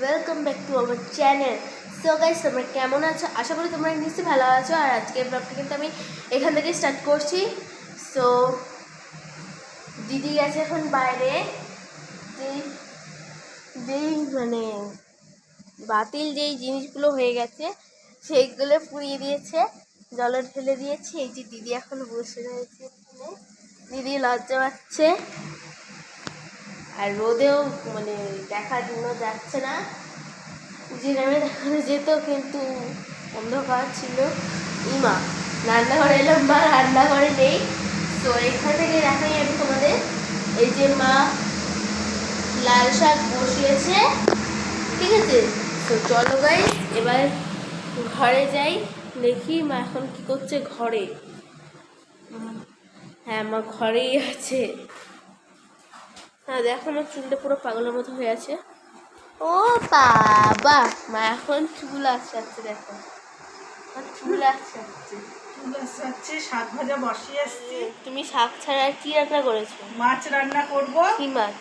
Welcome back to our channel so guys তোমরা কেমন আছো? আশা করি তোমরা নিশ্চয়ই ভালো আছো। আর আজকের ব্লগটা কিন্তু আমি এখান থেকে স্টার্ট করছি। সো দিদি গেছে এখন বাইরে। যেই মানে বাতিল যেই জিনিসগুলো হয়ে গেছে, সেইগুলো পুড়িয়ে দিয়েছে। জলে ঢেলে দিয়েছে। এই যে দিদি এখন বসে রয়েছে দিদি লজ্জা পাচ্ছে। আর রোদেও মানে দেখার জন্য যাচ্ছে না। যে নামে দেখানো যেত কিন্তু অন্ধকার ছিল। ইমা, রান্নাঘরে এলাম মা রান্নাঘরে নেই। তো এখান থেকে দেখাই আমি তোমাদের। এই যে মা লাল শাক বসিয়েছে। ঠিক আছে? তো চলো গাই এবার ঘরে যাই। দেখি মা এখন কি করছে ঘরে। হ্যাঁ মা ঘরেই আছে। হ্যাঁ দেখো আমার চুলটা পুরো পাগলের মতো হয়ে আছে। ও বাবা। মা এখন চুল আসাচ্ছে দেখো। চুল আসাচ্ছে চুল যাচ্ছে শাক ভাজা বসিয়ে এসছি তুমি শাক ছাড়া কি রান্না করেছ? মাছ রান্না করব। কি মাছ?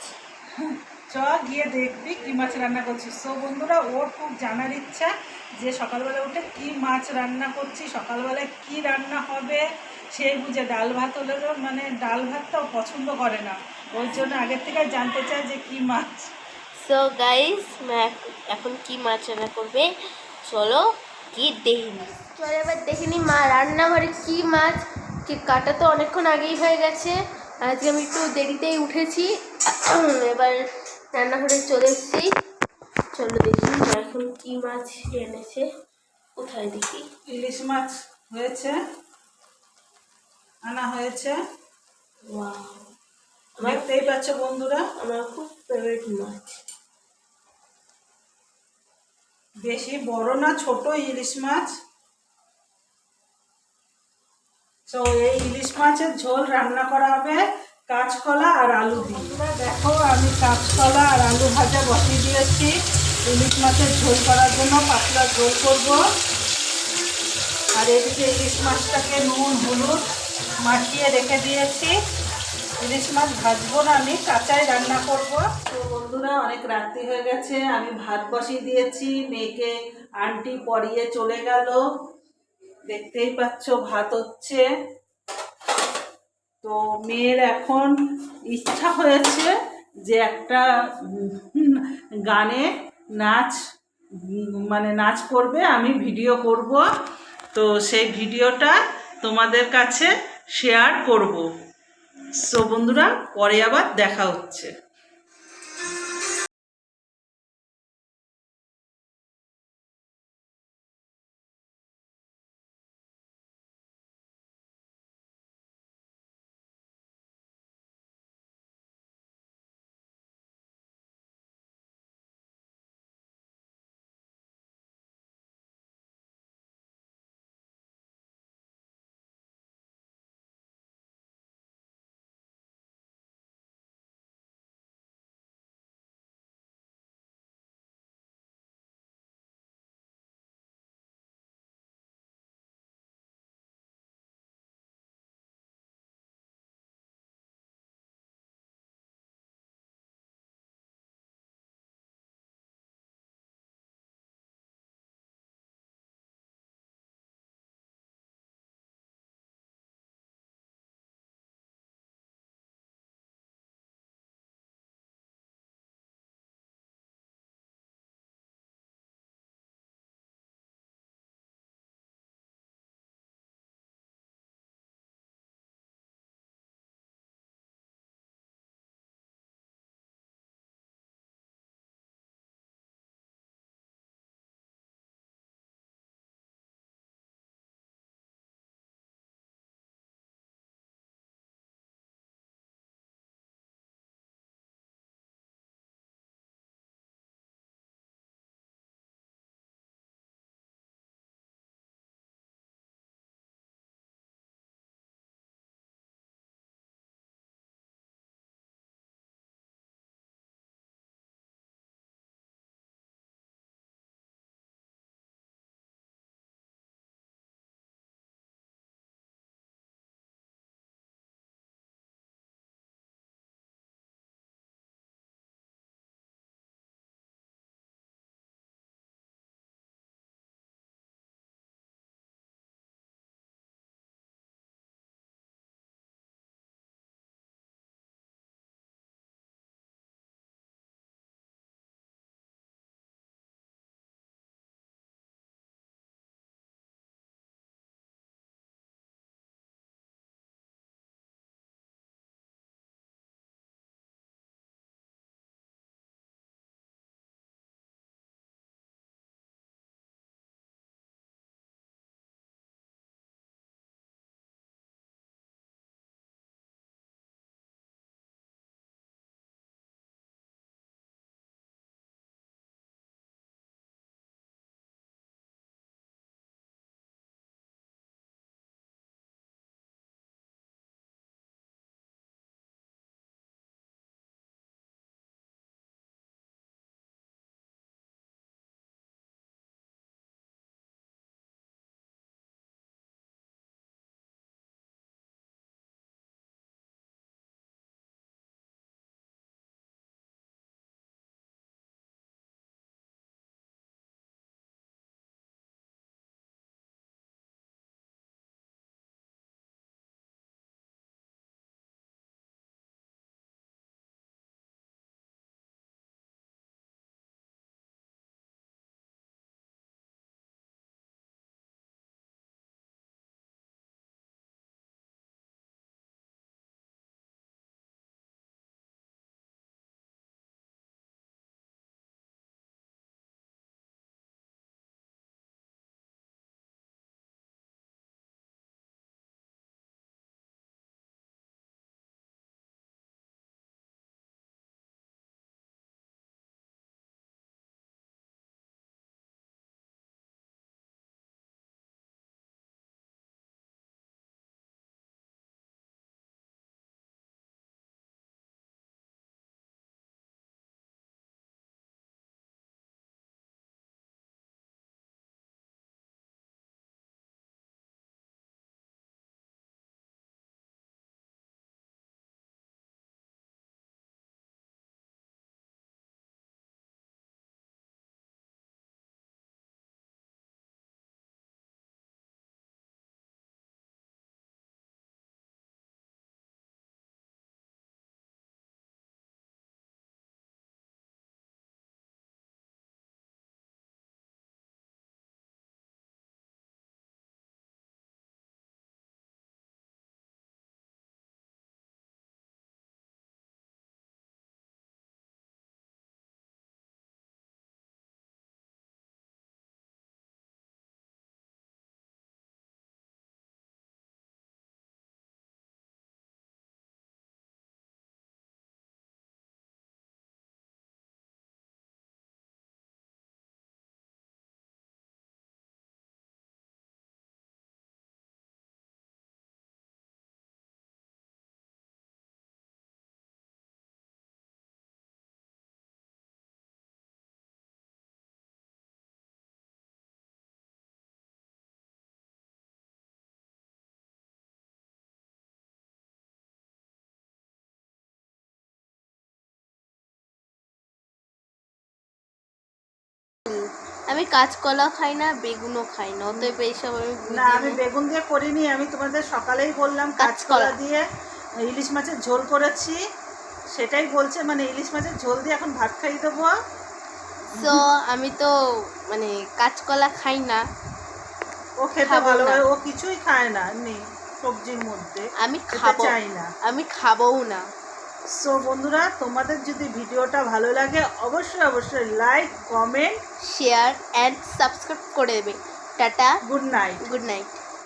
চ গিয়ে দেখবি কি মাছ রান্না করছিস। সো বন্ধুরা ওর খুব জানার ইচ্ছা যে সকালবেলা উঠে কি মাছ রান্না করছি সকালবেলায় কি রান্না হবে সেই বুঝে ডাল ভাত হলে তো মানে ডাল ভাতটাও পছন্দ করে না। ওই জন্য আগের থেকে জানতে চায় যে কি মাছ। সো গাইস এখন কি মাছ রান্না করবে? চলো কি দেখিনি চলো এবার দেখিনি মা রান্নাঘরে কি মাছ। কি কাটা তো অনেকক্ষণ আগেই হয়ে গেছে। আজকে আমি একটু দেরিতেই উঠেছি। এবার রান্নাঘরে চলে এসেছি। চলো দেখি মা এখন কি মাছ এনেছে। কোথায় দেখি। ইলিশ মাছ হয়েছে। আনা হয়েছে। ওয়াও দেখতেই পাচ্ছ বন্ধুরা আমার খুব ফেভারিট মাছ বেশি বড় না ছোট ইলিশ মাছ। তো এই ইলিশ মাছের ঝোল রান্না করা হবে কাঁচকলা আর আলু দিয়ে। দেখো আমি কাঁচকলা আর আলু ভাজা বসিয়ে দিয়েছি। ইলিশ মাছের ঝোল করার জন্য পাতলা ঝোল করব। আর এদিকে ইলিশ মাছটাকে নুন হলুদ মাখিয়ে রেখে দিয়েছি। ইলিশ মাছ ভাজবো না, আমি কাঁচাই রান্না করব। তো বন্ধুরা, অনেক রাত্রি হয়ে গেছে, আমি ভাত বসিয়ে দিয়েছি, মেয়েকে আন্টি পরিয়ে চলে গেল। দেখতেই পাচ্ছ, ভাত হচ্ছে। তো মেয়ের এখন ইচ্ছা হয়েছে যে একটা গানে নাচ মানে নাচ করবে, আমি ভিডিও করব। তো সেই ভিডিওটা তোমাদের কাছে শেয়ার করব। সো বন্ধুরা পরে আবার দেখা হচ্ছে। আমি কাঁচকলা খাই না বেগুনও খাই না অতএব এইসব আমি না আমি বেগুন দিয়ে করিনি আমি তোমাদের সকালেই বললাম কাঁচকলা। দিয়ে ইলিশ মাছের ঝোল করেছি সেটাই বলছে মানে ইলিশ মাছের ঝোল দিয়ে এখন ভাত খাইয়ে দেবো। তো আমি তো মানে কাঁচকলা খাই না ও খেতে ভালো। ও কিছুই খায় না এমনি সবজির মধ্যে আমি খাব। চাই না। আমি খাবও না। সো বন্ধুরা তোমাদের যদি ভিডিওটা ভালো লাগে অবশ্যই অবশ্যই like comment share and subscribe করে দেবে। Tata. Good night good night